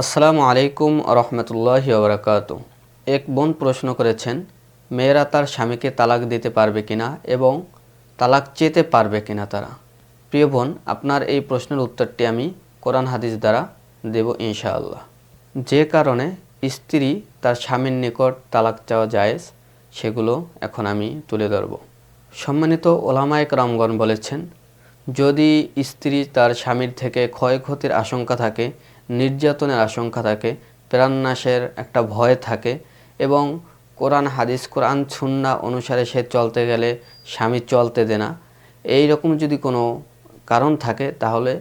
আসসালামু আলাইকুম রহমতুল্লাহ বরকাত। এক বোন প্রশ্ন করেছেন, মেয়েরা তার স্বামীকে তালাক দিতে পারবে কিনা এবং তালাক চেতে পারবে কিনা তারা? প্রিয় বোন, আপনার এই প্রশ্নের উত্তরটি আমি কোরআন হাদিস দ্বারা দেব ইনশাআল্লাহ। যে কারণে স্ত্রী তার স্বামীর নিকট তালাক চাওয়া জায়েজ, সেগুলো এখন আমি তুলে ধরব। সম্মানিত ওলামায়ক রামগণ বলেছেন, যদি স্ত্রী তার স্বামীর থেকে ক্ষয়ক্ষতির আশঙ্কা থাকে নির্যাতনের আশঙ্কা থাকে, প্রাণনাশের একটা ভয় থাকে এবং কোরআন, হাদিস, কোরআন সুন্না অনুসারে সে চলতে গেলে স্বামী চলতে দেনা এই রকম যদি কোনো কারণ থাকে, তাহলে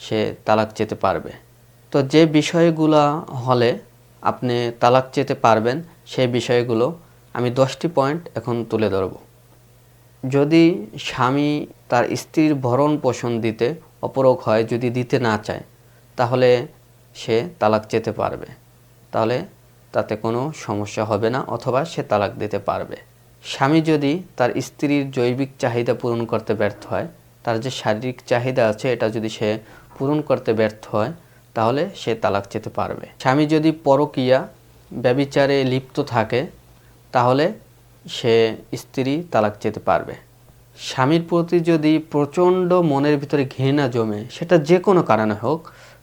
সে তালাক চেতে পারবে। তো যে বিষয়গুলো হলে আপনি তালাক যেতে পারবেন, সেই বিষয়গুলো আমি দশটি পয়েন্ট এখন তুলে ধরবো। যদি স্বামী তার স্ত্রীর ভরণ পোষণ দিতে অপরক হয়, যদি দিতে না চায়, তাহলে সে তালাক যেতে পারবে। তাহলে তাতে কোনো সমস্যা হবে না অথবা সে তালাক দিতে পারবে। স্বামী যদি তার স্ত্রীর জৈবিক চাহিদা পূরণ করতে ব্যর্থ হয়, তার যে শারীরিক চাহিদা আছে এটা যদি সে পূরণ করতে ব্যর্থ হয়, তাহলে সে তালাক যেতে পারবে। স্বামী যদি পরকীয়া ব্যবিচারে লিপ্ত থাকে, তাহলে সে স্ত্রী তালাক যেতে পারবে। স্বামীর প্রতি যদি প্রচণ্ড মনের ভিতরে ঘৃণা জমে, সেটা যে কোনো কারণে হোক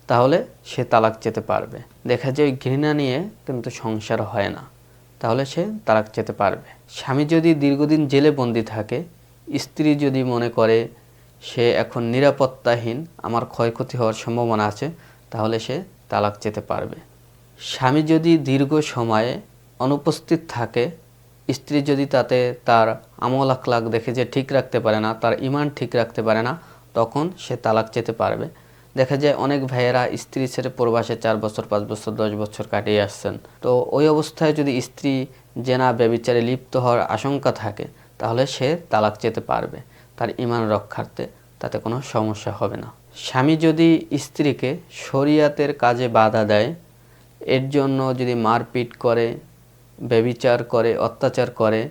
তাহলে সে তালাক যেতে পারবে। দেখা যায় ঘৃণা নিয়ে কিন্তু সংসার হয় না। তাহলে সে তালাক যেতে পারবে। স্বামী যদি দীর্ঘদিন জেলে বন্দি থাকে, স্ত্রী যদি মনে করে সে এখন নিরাপত্তাহীন, আমার ক্ষয়ক্ষতি হওয়ার সম্ভাবনা আছে, তাহলে সে তালাক যেতে পারবে। স্বামী যদি দীর্ঘ সময়ে অনুপস্থিত থাকে, স্ত্রী যদি তাতে তার আমল আখলাক দেখে যে ঠিক রাখতে পারে না, তার ইমান ঠিক রাখতে পারে না, তখন সে তালাক যেতে পারবে। দেখা যায় অনেক ভাইয়েরা স্ত্রী ছেড়ে প্রবাসে চার বছর, পাঁচ বছর, দশ বছর কাটিয়ে আসছেন। তো ওই অবস্থায় যদি স্ত্রী জেনা ব্যবিচারে লিপ্ত হওয়ার আশঙ্কা থাকে, তাহলে সে তালাক যেতে পারবে। তার ইমান রক্ষার্থে তাতে কোনো সমস্যা হবে না। স্বামী যদি স্ত্রীকে শরিয়াতের কাজে বাধা দেয়, এর জন্য যদি মারপিট করে ব্যবিচার করে, অত্যাচার করে,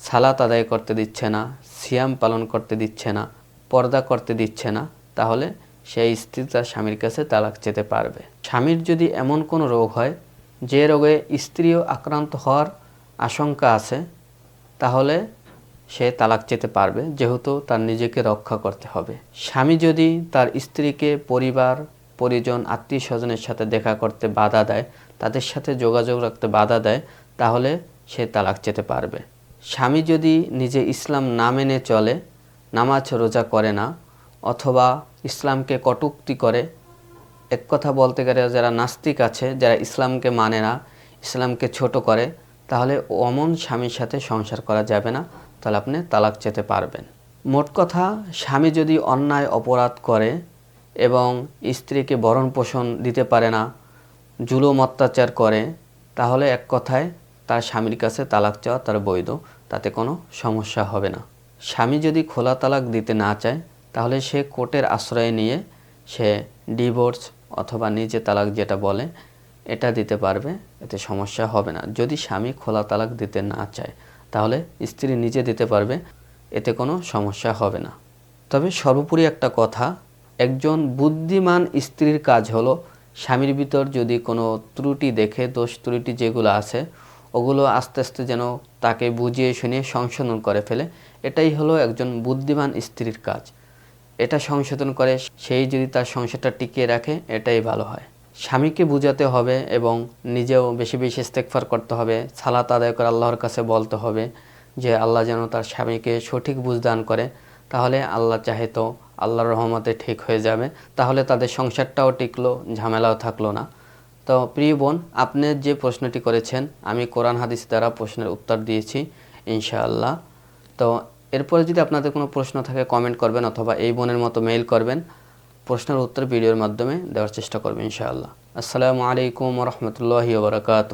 সালাত আদায় করতে দিচ্ছে না, সিয়াম পালন করতে দিচ্ছে না, পর্দা করতে দিচ্ছে না, তাহলে সেই স্ত্রী তার স্বামীর কাছে তালাক যেতে পারবে। স্বামীর যদি এমন কোনো রোগ হয়, যে রোগে স্ত্রীও আক্রান্ত হওয়ার আশঙ্কা আছে, তাহলে সে তালাক যেতে পারবে, যেহেতু তার নিজেকে রক্ষা করতে হবে। স্বামী যদি তার স্ত্রীকে পরিবার, পরিজন আত্মীয় স্বজনের সাথে দেখা করতে বাধা দেয়, তাদের সাথে যোগাযোগ রাখতে বাধা দেয়, তাহলে সে তালাক যেতে পারবে। স্বামী যদি নিজে ইসলাম না মেনে চলে, নামাজ রোজা করে না, অথবা ইসলামকে কটুক্তি করে। এক কথা বলতে গেলে যারা নাস্তিক আছে, যারা ইসলামকে মানে না, ইসলামকে ছোট করে, তাহলে অমন স্বামীর সাথে সংসার করা যাবে না, তাহলে আপনি তালাক যেতে পারবেন। মোট কথা, স্বামী যদি অন্যায় অপরাধ করে এবং স্ত্রীকে ভরণ পোষণ দিতে পারে না, জুলুম অত্যাচার করে, তাহলে এক কথায় তার স্বামীর কাছে তালাক চাওয়া তার বৈধ, তাতে কোনো সমস্যা হবে না। স্বামী যদি খোলা তালাক দিতে না চায় তাহলে সে কোর্টের আশ্রয় নিয়ে সে ডিভোর্স অথবা নিজে তালাক যেটা বলে, এটা দিতে পারবে, এতে সমস্যা হবে না। যদি স্বামী খোলা তালাক দিতে না চায়, তাহলে স্ত্রী নিজে দিতে পারবে, এতে কোনো সমস্যা হবে না। তবে সর্বোপরি একটা কথা, একজন বুদ্ধিমান স্ত্রীর কাজ হলো স্বামীর ভিতর যদি কোনো ত্রুটি দেখে, দোষ ত্রুটি যেগুলো আছে, ওগুলো আস্তে আস্তে যেন তাকে বুঝিয়ে শুনিয়ে সংশোধন করে ফেলে, এটাই হলো একজন বুদ্ধিমান স্ত্রীর কাজ। এটা সংশোধন করে, সেই যদি তার সংসারটা টিকিয়ে রাখে, এটাই ভালো হয়। স্বামীকে বুঝাতে হবে এবং নিজেও বেশি বেশি ইস্তেকফার করতে হবে। সালাত আদায় করে আল্লাহর কাছে বলতে হবে যে, আল্লাহ যেন তার স্বামীকে সঠিক বুঝদান করে। তাহলে আল্লাহ চাহে তো আল্লাহর রহমতে ঠিক হয়ে যাবে। তাহলে তাদের সংসারটাও টিকলো, ঝামেলাও থাকল না। তো প্রিয় বোন, আপনি যে প্রশ্নটি করেছেন, আমি কোরআন হাদিস দ্বারা প্রশ্নের উত্তর দিয়েছি, ইনশাআল্লাহ। তো এরপরে যদি আপনাদের কোনো প্রশ্ন থাকে কমেন্ট করবেন অথবা এই বোনের মতো মেইল করবেন, প্রশ্নের উত্তর ভিডিওর মাধ্যমে দেওয়ার চেষ্টা করবেন ইনশাআল্লাহ। আসসালামু আলাইকুম রহমতুল্লাহি বারকাত